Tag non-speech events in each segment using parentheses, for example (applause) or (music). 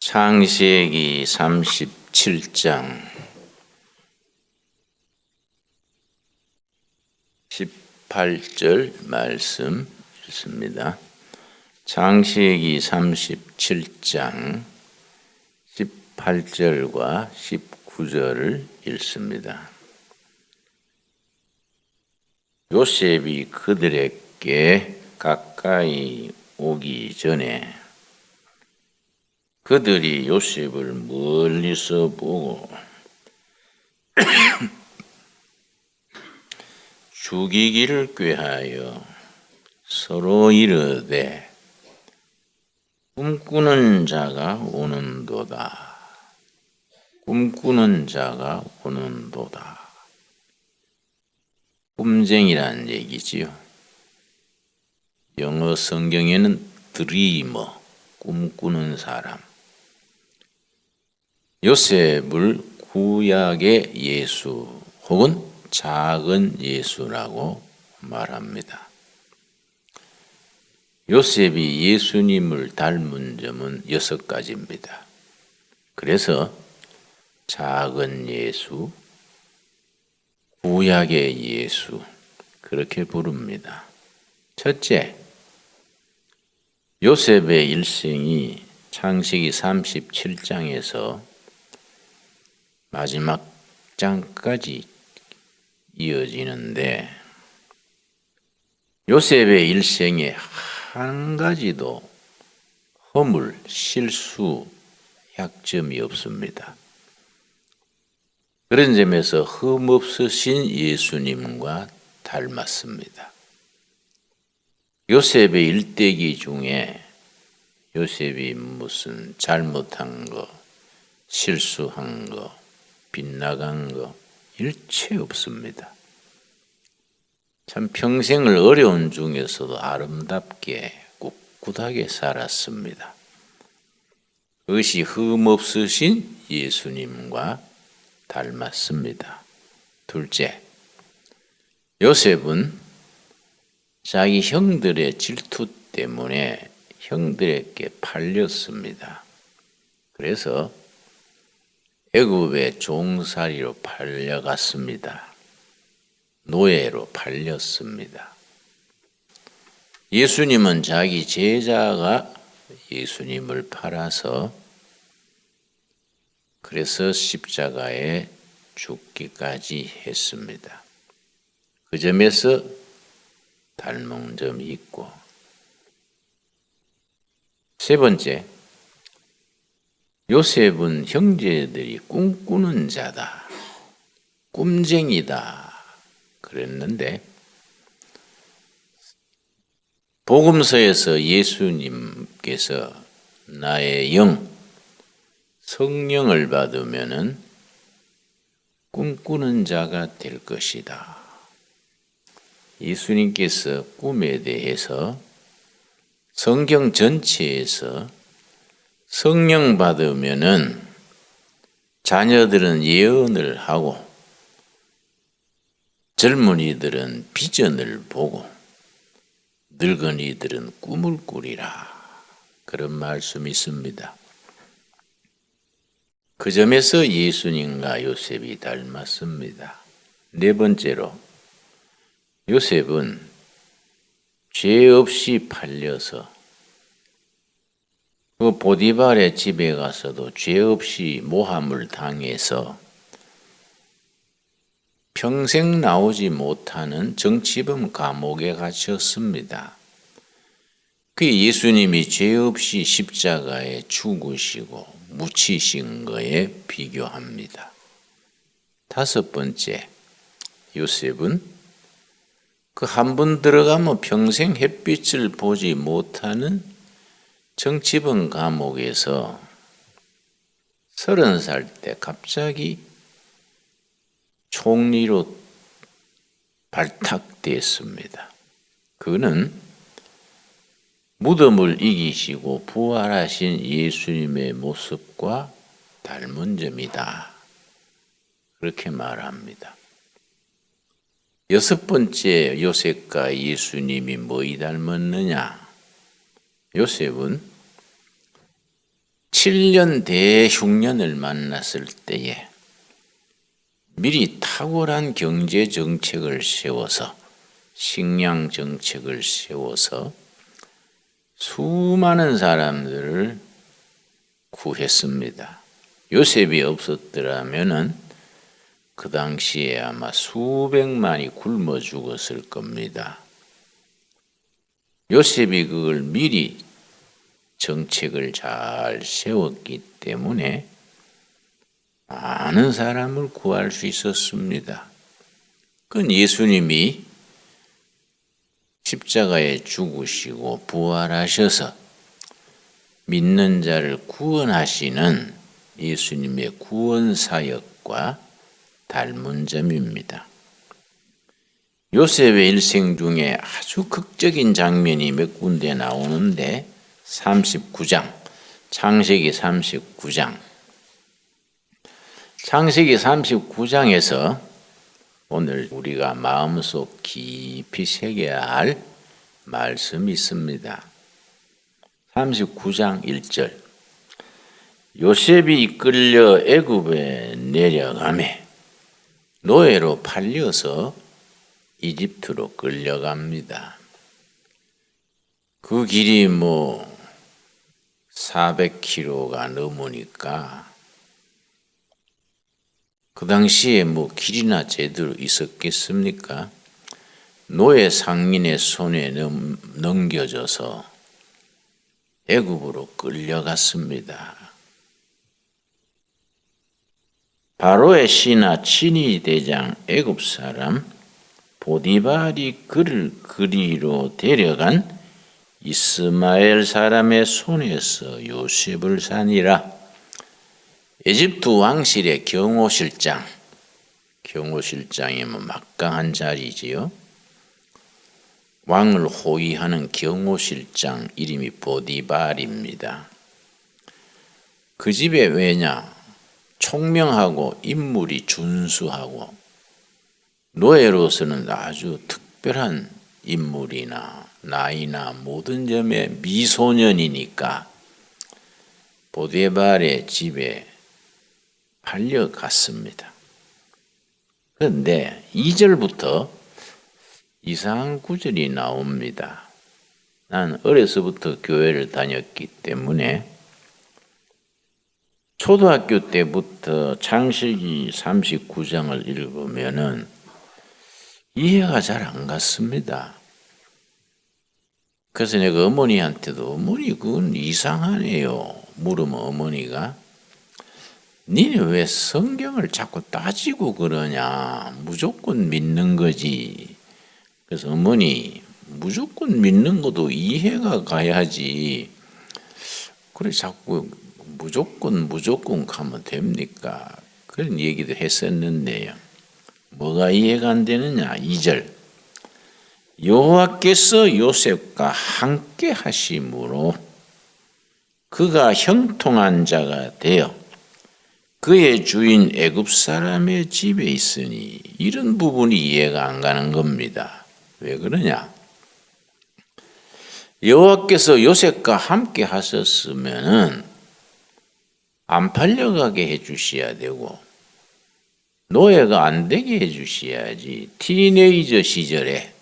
창세기 37장 18절 말씀 읽습니다. 창세기 37장 18절과 19절을 읽습니다. 요셉이 그들에게 가까이 오기 전에 그들이 요셉을 멀리서 보고 (coughs) 죽이기를 꾀하여 서로 이르되 꿈꾸는 자가 오는도다. 꿈꾸는 자가 오는도다. 꿈쟁이란 얘기지요. 영어 성경에는 드리머, 꿈꾸는 사람. 요셉을 구약의 예수 혹은 작은 예수라고 말합니다. 요셉이 예수님을 닮은 점은 여섯 가지입니다. 그래서 작은 예수, 구약의 예수, 그렇게 부릅니다. 첫째, 요셉의 일생이 창세기 37장에서 마지막 장까지 이어지는데 요셉의 일생에 한 가지도 허물, 실수, 약점이 없습니다. 그런 점에서 흠없으신 예수님과 닮았습니다. 요셉의 일대기 중에 요셉이 무슨 잘못한 거, 실수한 거, 빗나간 거 일체 없습니다. 참 평생을 어려운 중에서도 아름답게 꿋꿋하게 살았습니다. 그것이 흠없으신 예수님과 닮았습니다. 둘째, 요셉은 자기 형들의 질투 때문에 형들에게 팔렸습니다. 그래서 애굽의 종살이로 팔려갔습니다. 노예로 팔렸습니다. 예수님은 자기 제자가 예수님을 팔아서 그래서 십자가에 죽기까지 했습니다. 그 점에서 닮은 점이 있고 세 번째 요셉은 형제들이 꿈꾸는 자다. 꿈쟁이다. 그랬는데 복음서에서 예수님께서 나의 영 성령을 받으면은 꿈꾸는 자가 될 것이다. 예수님께서 꿈에 대해서 성경 전체에서 성령 받으면은 자녀들은 예언을 하고 젊은이들은 비전을 보고 늙은이들은 꿈을 꾸리라. 그런 말씀이 있습니다. 그 점에서 예수님과 요셉이 닮았습니다. 네 번째로 요셉은 죄 없이 팔려서 그 보디발의 집에 가서도 죄 없이 모함을 당해서 평생 나오지 못하는 정치범 감옥에 갇혔습니다. 그 예수님이 죄 없이 십자가에 죽으시고 묻히신 거에 비교합니다. 다섯 번째, 요셉은 그 한 번 들어가면 평생 햇빛을 보지 못하는 정치범 감옥에서 서른 살 때 갑자기 총리로 발탁됐습니다. 그는 무덤을 이기시고 부활하신 예수님의 모습과 닮은 점이다. 그렇게 말합니다. 여섯 번째 요셉과 예수님이 뭐이 닮았느냐? 요셉은 7년 대흉년을 만났을 때에 미리 탁월한 경제 정책을 세워서 식량 정책을 세워서 수많은 사람들을 구했습니다. 요셉이 없었더라면은 그 당시에 아마 수백만이 굶어 죽었을 겁니다. 요셉이 그걸 미리 정책을 잘 세웠기 때문에 많은 사람을 구할 수 있었습니다. 그건 예수님이 십자가에 죽으시고 부활하셔서 믿는 자를 구원하시는 예수님의 구원 사역과 닮은 점입니다. 요셉의 일생 중에 아주 극적인 장면이 몇 군데 나오는데 39장, 창세기 39장. 창세기 39장에서 오늘 우리가 마음속 깊이 새겨야 할 말씀이 있습니다. 39장 1절. 요셉이 이끌려 애굽에 내려가매 노예로 팔려서 이집트로 끌려갑니다. 그 길이 뭐 400km가 넘으니까 그 당시에 뭐 길이나 제대로 있었겠습니까? 노예 상인의 손에 넘, 넘겨져서 애굽으로 끌려갔습니다. 바로의 신하 친위 대장 애굽 사람 보디발이 그를 그리로 데려간 이스마엘 사람의 손에서 요셉을 사니라. 에집트 왕실의 경호실장, 경호실장이면 막강한 자리지요. 왕을 호위하는 경호실장 이름이 보디발입니다. 그 집에 왜냐? 총명하고 인물이 준수하고 노예로서는 아주 특별한 인물이나 나이나 모든 점에 미소년이니까 보데발의 집에 팔려갔습니다. 그런데 2절부터 이상한 구절이 나옵니다. 난 어려서부터 교회를 다녔기 때문에 초등학교 때부터 창세기 39장을 읽으면은 이해가 잘 안 갔습니다. 그래서 내가 어머니한테도 어머니 그건 이상하네요. 물으면 어머니가 니네 왜 성경을 자꾸 따지고 그러냐. 무조건 믿는 거지. 그래서 어머니 무조건 믿는 것도 이해가 가야지. 그래 자꾸 무조건 무조건 가면 됩니까? 그런 얘기도 했었는데요. 뭐가 이해가 안 되느냐? 2절. 여호와께서 요셉과 함께 하심으로 그가 형통한 자가 되어 그의 주인 애굽 사람의 집에 있으니 이런 부분이 이해가 안 가는 겁니다. 왜 그러냐? 여호와께서 요셉과 함께 하셨으면은 안 팔려가게 해 주셔야 되고 노예가 안 되게 해 주셔야지 티네이저 시절에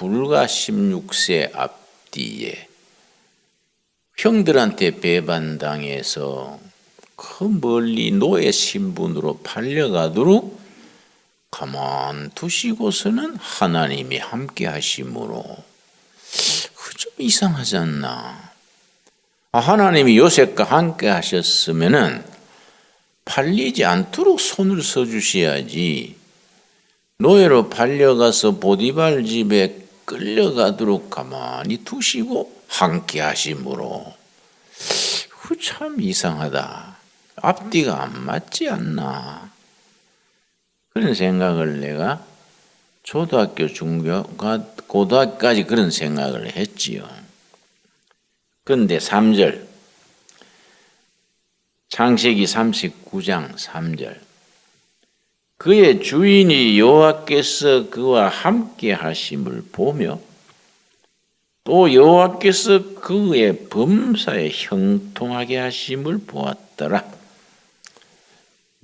불과 16세 앞뒤에 형들한테 배반당해서 그 멀리 노예 신분으로 팔려가도록 가만 두시고서는 하나님이 함께 하심으로 그 좀 이상하지 않나. 아, 하나님이 요셉과 함께 하셨으면은 팔리지 않도록 손을 써주셔야지. 노예로 팔려가서 보디발 집에 끌려가도록 가만히 두시고 함께 하심으로 그참 이상하다. 앞뒤가 안 맞지 않나. 그런 생각을 내가 초등학교, 중교, 고등학교까지 그런 생각을 했지요. 그런데 3절, 창세기 39장 3절. 그의 주인이 여호와께서 그와 함께 하심을 보며 또 여호와께서 그의 범사에 형통하게 하심을 보았더라.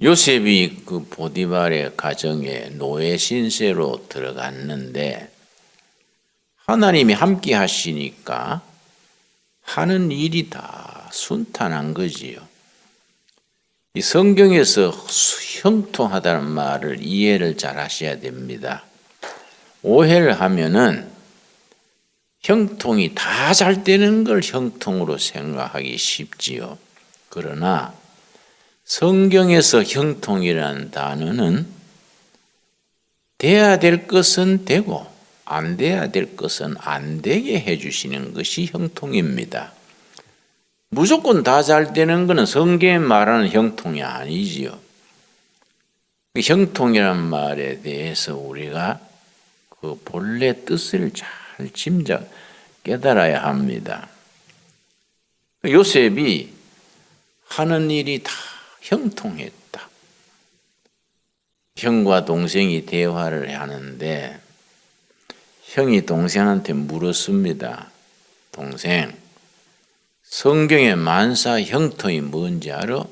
요셉이 그 보디발의 가정에 노예 신세로 들어갔는데 하나님이 함께 하시니까 하는 일이 다 순탄한 거지요. 이 성경에서 형통하다는 말을 이해를 잘 하셔야 됩니다. 오해를 하면은 형통이 다 잘 되는 걸 형통으로 생각하기 쉽지요. 그러나 성경에서 형통이라는 단어는 돼야 될 것은 되고 안 돼야 될 것은 안 되게 해주시는 것이 형통입니다. 무조건 다 잘 되는 것은 성경에 말하는 형통이 아니지요. 그 형통이란 말에 대해서 우리가 그 본래 뜻을 잘 짐작 깨달아야 합니다. 요셉이 하는 일이 다 형통했다. 형과 동생이 대화를 하는데 형이 동생한테 물었습니다. 동생, 성경의 만사 형통이 뭔지 알아?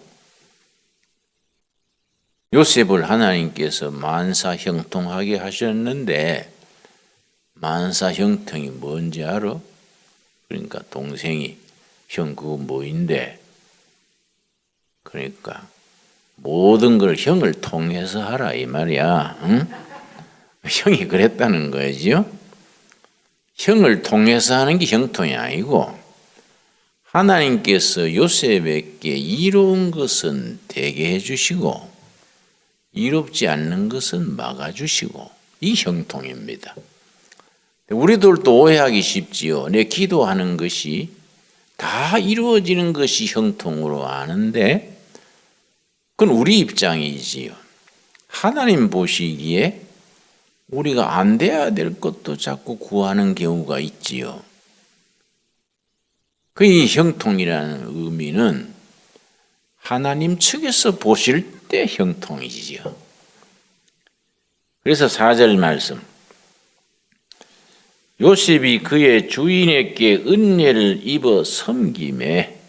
요셉을 하나님께서 만사 형통하게 하셨는데 만사 형통이 뭔지 알아? 그러니까 동생이 형 그거 뭐인데? 그러니까 모든 걸 형을 통해서 하라 이 말이야. 응? 형이 그랬다는 거지요. 형을 통해서 하는 게 형통이 아니고 하나님께서 요셉에게 이로운 것은 되게 해주시고 이롭지 않는 것은 막아주시고 이 형통입니다. 우리들도 오해하기 쉽지요. 내 기도하는 것이 다 이루어지는 것이 형통으로 아는데 그건 우리 입장이지요. 하나님 보시기에 우리가 안 돼야 될 것도 자꾸 구하는 경우가 있지요. 그 이 형통이라는 의미는 하나님 측에서 보실 때 형통이지요. 그래서 4절 말씀. 요셉이 그의 주인에게 은혜를 입어 섬김에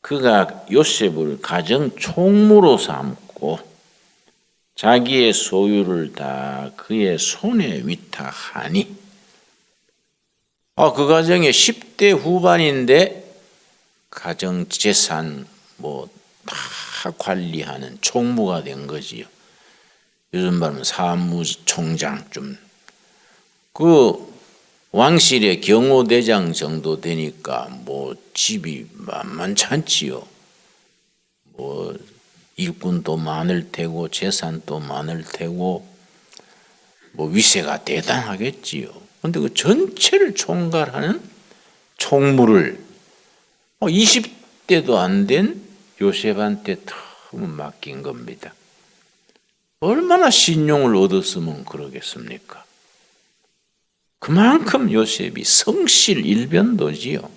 그가 요셉을 가정 총무로 삼고 자기의 소유를 다 그의 손에 위탁하니 아, 그 가정에 10대 후반인데 가정 재산 뭐 다 관리하는 총무가 된 거지요. 요즘 말하면 사무총장 좀 그 왕실의 경호대장 정도 되니까 뭐 집이 만만찮지요. 뭐 일꾼도 많을 테고 재산도 많을 테고 뭐 위세가 대단하겠지요. 근데 그 전체를 총괄하는 총무를 20대도 안 된 요셉한테 처음 맡긴 겁니다. 얼마나 신용을 얻었으면 그러겠습니까? 그만큼 요셉이 성실 일변도지요.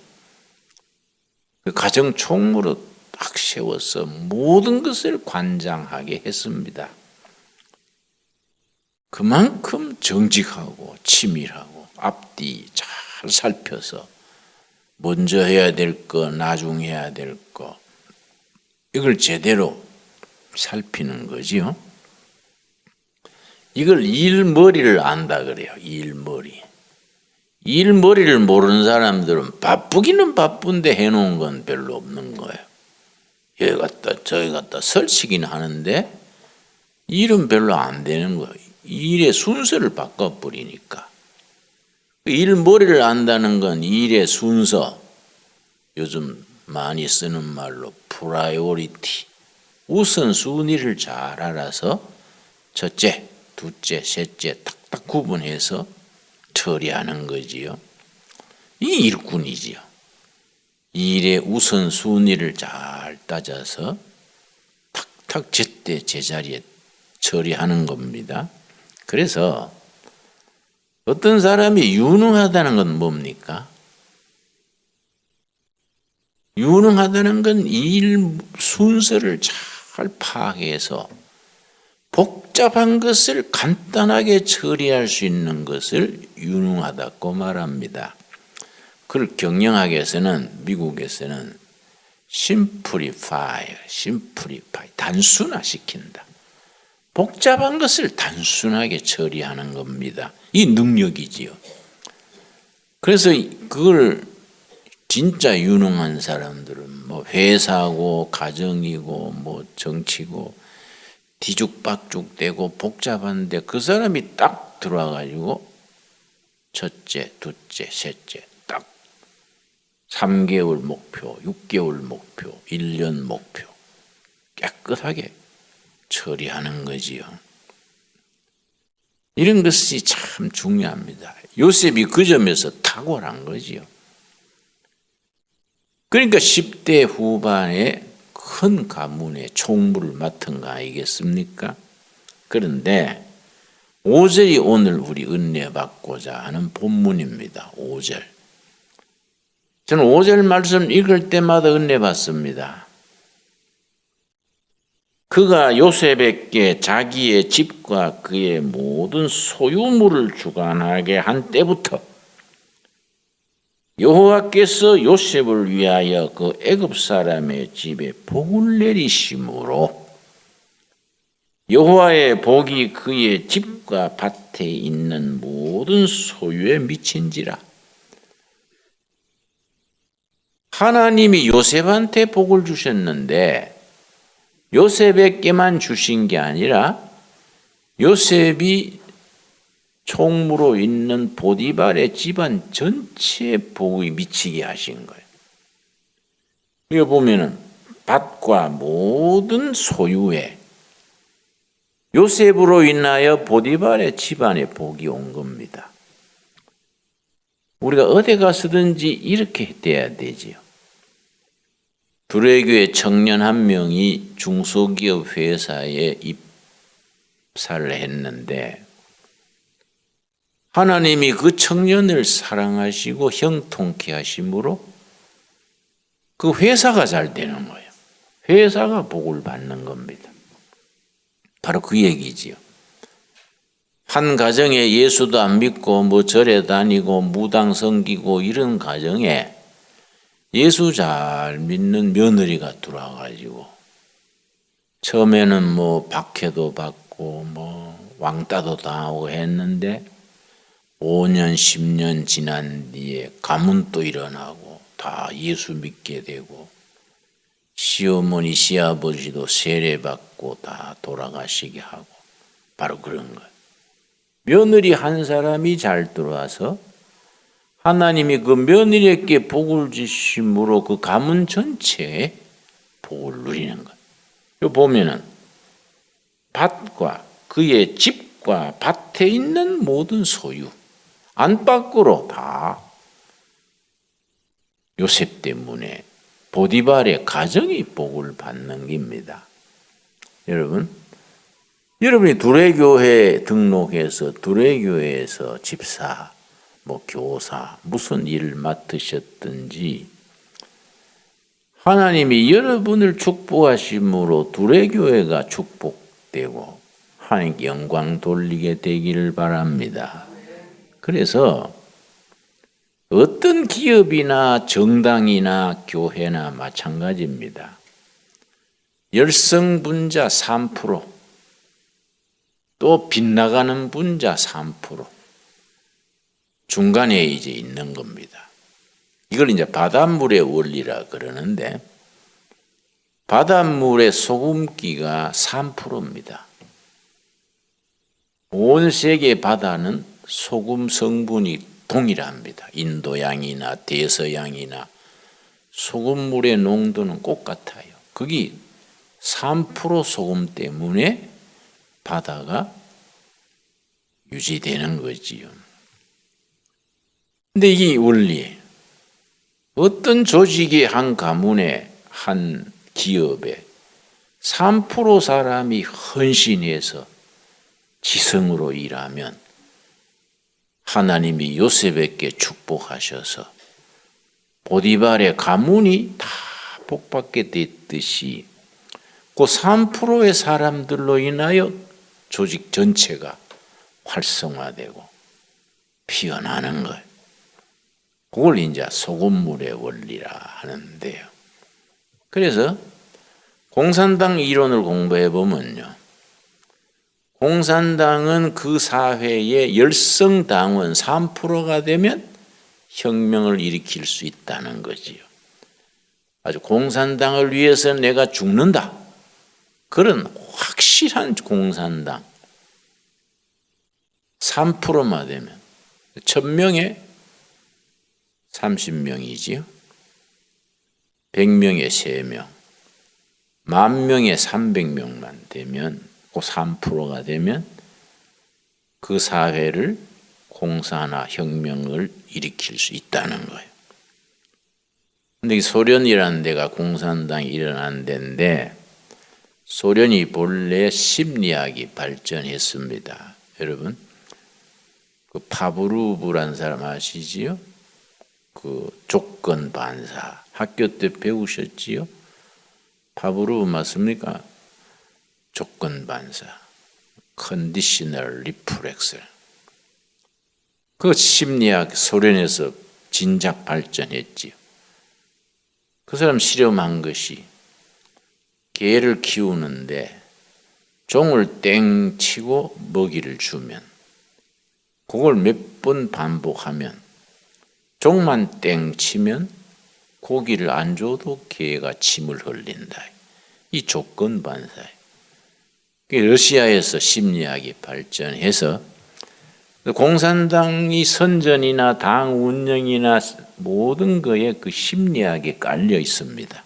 그 가정 총무로 딱 세워서 모든 것을 관장하게 했습니다. 그만큼 정직하고 치밀하고 앞뒤 잘 살펴서 먼저 해야 될 거, 나중 해야 될 거, 이걸 제대로 살피는 거지요. 이걸 일머리를 안다 그래요. 일머리. 일머리를 모르는 사람들은 바쁘기는 바쁜데 해놓은 건 별로 없는 거예요. 여기 갔다 저기 갔다 설치긴 하는데 일은 별로 안 되는 거예요. 일의 순서를 바꿔버리니까. 일머리를 안다는 건 일의 순서, 요즘 많이 쓰는 말로 프라이오리티, 우선순위를 잘 알아서 첫째, 둘째, 셋째 딱딱 구분해서 처리하는 거지요. 이 일꾼이지요. 일의 우선순위를 잘 따져서 탁탁 제때 제자리에 처리하는 겁니다. 그래서 어떤 사람이 유능하다는 건 뭡니까? 유능하다는 건 일 순서를 잘 파악해서 복잡한 것을 간단하게 처리할 수 있는 것을 유능하다고 말합니다. 그걸 경영하기 위해서는 미국에서는 심플리파이, 심플리파이, 단순화시킨다. 복잡한 것을 단순하게 처리하는 겁니다. 이 능력이지요. 그래서 그걸 진짜 유능한 사람들은 뭐 회사고 가정이고 뭐 정치고 뒤죽박죽되고 복잡한데 그 사람이 딱 들어와가지고 첫째, 둘째, 셋째 딱 3개월 목표, 6개월 목표, 1년 목표 깨끗하게 처리하는 거지요. 이런 것이 참 중요합니다. 요셉이 그 점에서 탁월한 거지요. 그러니까 10대 후반에 큰 가문의 총무를 맡은 거 아니겠습니까? 그런데 5절이 오늘 우리 은혜 받고자 하는 본문입니다. 5절. 저는 5절 말씀 읽을 때마다 은혜 받습니다. 그가 요셉에게 자기의 집과 그의 모든 소유물을 주관하게 한 때부터 여호와께서 요셉을 위하여 그 애굽 사람의 집에 복을 내리심으로 여호와의 복이 그의 집과 밭에 있는 모든 소유에 미친지라. 하나님이 요셉한테 복을 주셨는데 요셉에게만 주신 게 아니라 요셉이 총무로 있는 보디발의 집안 전체에 복이 미치게 하신 거예요. 이거 보면은 밭과 모든 소유에 요셉으로 인하여 보디발의 집안에 복이 온 겁니다. 우리가 어디 가서든지 이렇게 돼야 되지요. 두레교의 청년 한 명이 중소기업 회사에 입사를 했는데 하나님이 그 청년을 사랑하시고 형통케 하심으로 그 회사가 잘 되는 거예요. 회사가 복을 받는 겁니다. 바로 그 얘기지요. 한 가정에 예수도 안 믿고 뭐 절에 다니고 무당 섬기고 이런 가정에 예수 잘 믿는 며느리가 들어와가지고 처음에는 뭐 박해도 받고 뭐 왕따도 당하고 했는데 5년, 10년 지난 뒤에 가문도 일어나고 다 예수 믿게 되고 시어머니, 시아버지도 세례받고 다 돌아가시게 하고 바로 그런 거예요. 며느리 한 사람이 잘 들어와서 하나님이 그 며느리에게 복을 주심으로 그 가문 전체에 복을 누리는 거예요. 요 보면은 밭과 그의 집과 밭에 있는 모든 소유 안팎으로 다 요셉 때문에 보디발의 가정이 복을 받는 겁니다. 여러분, 여러분이 두레교회 등록해서 두레교회에서 집사, 뭐 교사, 무슨 일을 맡으셨든지 하나님이 여러분을 축복하심으로 두레교회가 축복되고 하나님께 영광 돌리게 되기를 바랍니다. 그래서 어떤 기업이나 정당이나 교회나 마찬가지입니다. 열성 분자 3%, 또 빗나가는 분자 3%, 중간에 이제 있는 겁니다. 이걸 이제 바닷물의 원리라 그러는데, 바닷물의 소금기가 3%입니다. 온 세계 바다는 소금 성분이 동일합니다. 인도양이나 대서양이나 소금물의 농도는 똑같아요. 거기 3% 소금 때문에 바다가 유지되는 거지요. 근데 이 원리, 어떤 조직의 한 가문의 한 기업에 3% 사람이 헌신해서 지성으로 일하면 하나님이 요셉에게 축복하셔서 보디발의 가문이 다 복받게 됐듯이 그 3%의 사람들로 인하여 조직 전체가 활성화되고 피어나는 거예요. 그걸 이제 소금물의 원리라 하는데요. 그래서 공산당 이론을 공부해 보면요. 공산당은 그 사회의 열성 당원 3%가 되면 혁명을 일으킬 수 있다는 거지요. 아주 공산당을 위해서 내가 죽는다. 그런 확실한 공산당. 3%만 되면 1000명에 30명이지요. 100명에 3명. 만 명에 300명만 되면 그 3%가 되면 그 사회를 공사나 혁명을 일으킬 수 있다는 거예요. 근데 이 소련이라는 데가 공산당이 일어난 데인데 소련이 본래 심리학이 발전했습니다. 여러분, 그 파브루브란 사람 아시지요? 그 조건 반사 학교 때 배우셨지요? 파브루브 맞습니까? 조건 반사, 컨디셔널 리프렉스. 그 심리학 소련에서 진작 발전했지요. 그 사람 실험한 것이 개를 키우는데 종을 땡 치고 먹이를 주면 그걸 몇 번 반복하면 종만 땡 치면 고기를 안 줘도 개가 침을 흘린다. 이 조건 반사예요. 러시아에서 심리학이 발전해서 공산당이 선전이나 당 운영이나 모든 거에 그 심리학에 깔려 있습니다.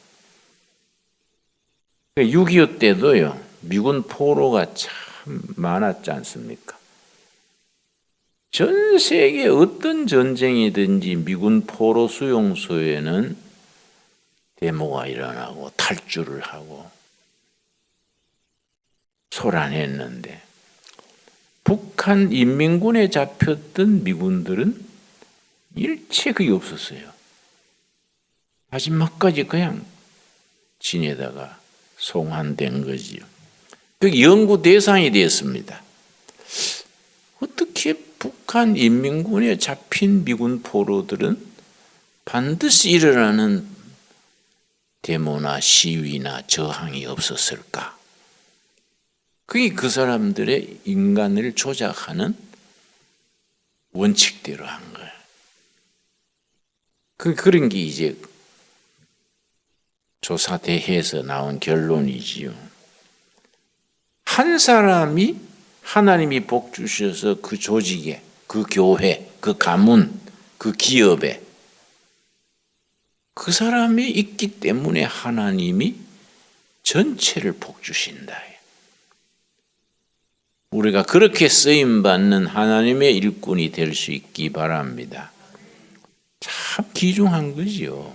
6.25 때도요, 미군 포로가 참 많았지 않습니까? 전 세계 어떤 전쟁이든지 미군 포로 수용소에는 데모가 일어나고 탈주를 하고 소란했는데 북한 인민군에 잡혔던 미군들은 일체 그게 없었어요. 마지막까지 그냥 지내다가 송환된 거지요. 그 연구 대상이 되었습니다. 어떻게 북한 인민군에 잡힌 미군 포로들은 반드시 일어나는 데모나 시위나 저항이 없었을까? 그게 그 사람들의 인간을 조작하는 원칙대로 한 거예요. 그, 그런 게 이제 조사대회에서 나온 결론이지요. 한 사람이 하나님이 복 주셔서 그 조직에, 그 교회, 그 가문, 그 기업에 그 사람이 있기 때문에 하나님이 전체를 복 주신다. 우리가 그렇게 쓰임 받는 하나님의 일꾼이 될 수 있기 바랍니다. 참 귀중한 거지요.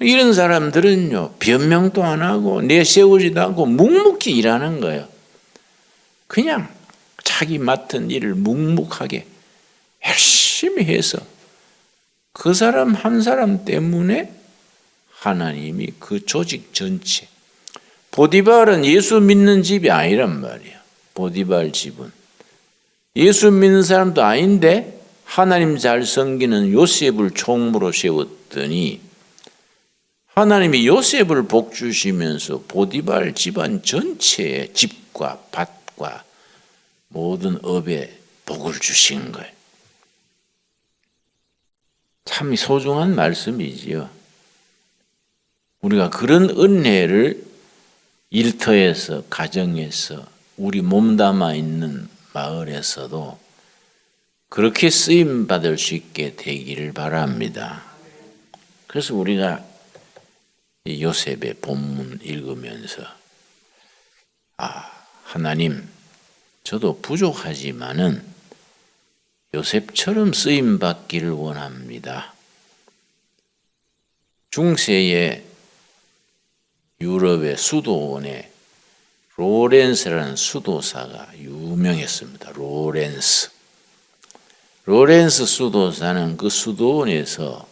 이런 사람들은요, 변명도 안 하고 내세우지도 않고 묵묵히 일하는 거예요. 그냥 자기 맡은 일을 묵묵하게 열심히 해서 그 사람 한 사람 때문에 하나님이 그 조직 전체 보디발은 예수 믿는 집이 아니란 말이야. 보디발 집은 예수 믿는 사람도 아닌데 하나님 잘 섬기는 요셉을 총무로 세웠더니 하나님이 요셉을 복 주시면서 보디발 집안 전체에 집과 밭 과 모든 업에 복을 주신 거예요. 참 소중한 말씀이지요. 우리가 그런 은혜를 일터에서, 가정에서, 우리 몸담아 있는 마을에서도 그렇게 쓰임 받을 수 있게 되기를 바랍니다. 그래서 우리가 요셉의 본문 읽으면서 아, 하나님, 저도 부족하지만은 요셉처럼 쓰임 받기를 원합니다. 중세의 유럽의 수도원에 로렌스라는 수도사가 유명했습니다. 로렌스. 로렌스 수도사는 그 수도원에서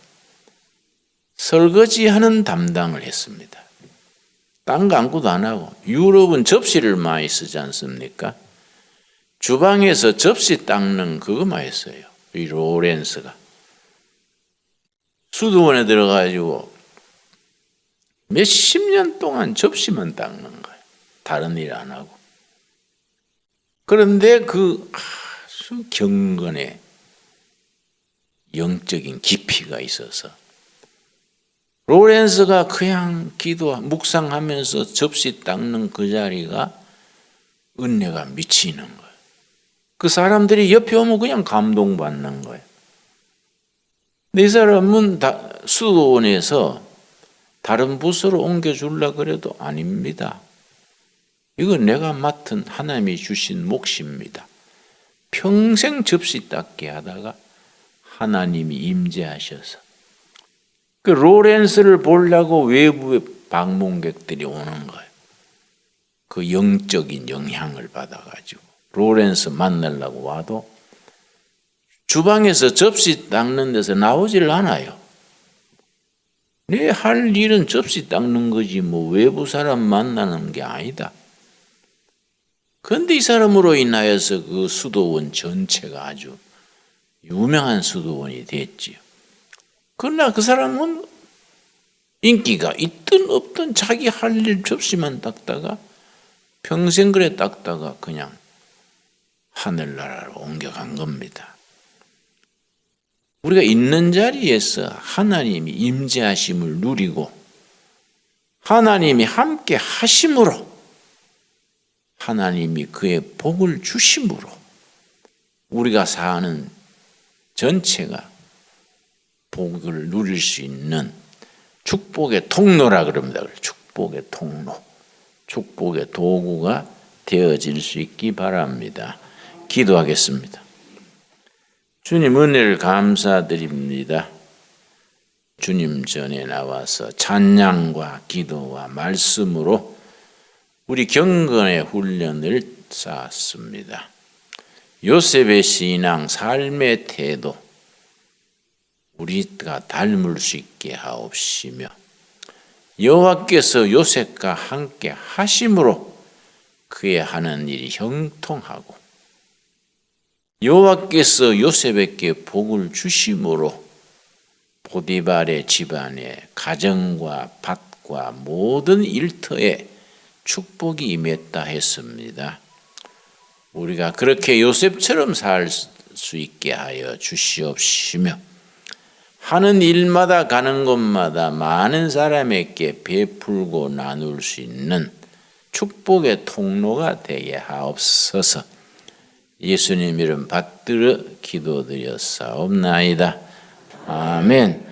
설거지하는 담당을 했습니다. 딴 거 아무것도 안 하고 유럽은 접시를 많이 쓰지 않습니까? 주방에서 접시 닦는 그거만 했어요. 이 로렌스가. 수도원에 들어가지고 몇십 년 동안 접시만 닦는 거예요. 다른 일 안 하고. 그런데 그 아주 경건에 영적인 깊이가 있어서 로렌스가 그냥 기도 묵상하면서 접시 닦는 그 자리가 은혜가 미치는 거예요. 그 사람들이 옆에 오면 그냥 감동받는 거예요. 근데 이 사람은 다 수도원에서 다른 부서로 옮겨줄라 그래도 아닙니다. 이건 내가 맡은 하나님이 주신 몫입니다. 평생 접시 닦게 하다가 하나님이 임재하셔서 그 로렌스를 보려고 외부의 방문객들이 오는 거예요. 그 영적인 영향을 받아가지고 로렌스 만나려고 와도 주방에서 접시 닦는 데서 나오질 않아요. 내 할 일은 접시 닦는 거지 뭐 외부 사람 만나는 게 아니다. 그런데 이 사람으로 인하여서 그 수도원 전체가 아주 유명한 수도원이 됐지요. 그러나 그 사람은 인기가 있든 없든 자기 할 일 접시만 닦다가 평생 그래 닦다가 그냥 하늘나라로 옮겨간 겁니다. 우리가 있는 자리에서 하나님이 임재하심을 누리고 하나님이 함께 하심으로 하나님이 그의 복을 주심으로 우리가 사는 전체가 복을 누릴 수 있는 축복의 통로라 그럽니다. 축복의 통로, 축복의 도구가 되어질 수 있기 바랍니다. 기도하겠습니다. 주님 은혜를 감사드립니다. 주님 전에 나와서 찬양과 기도와 말씀으로 우리 경건의 훈련을 쌓았습니다. 요셉의 신앙, 삶의 태도, 우리가 닮을 수 있게 하옵시며 여호와께서 요셉과 함께 하심으로 그의 하는 일이 형통하고 여호와께서 요셉에게 복을 주심으로 보디발의 집안에 가정과 밭과 모든 일터에 축복이 임했다 했습니다. 우리가 그렇게 요셉처럼 살 수 있게 하여 주시옵시며 하는 일마다 가는 곳마다 많은 사람에게 베풀고 나눌 수 있는 축복의 통로가 되게 하옵소서. 예수님 이름 받들어 기도드렸사옵나이다. 아멘.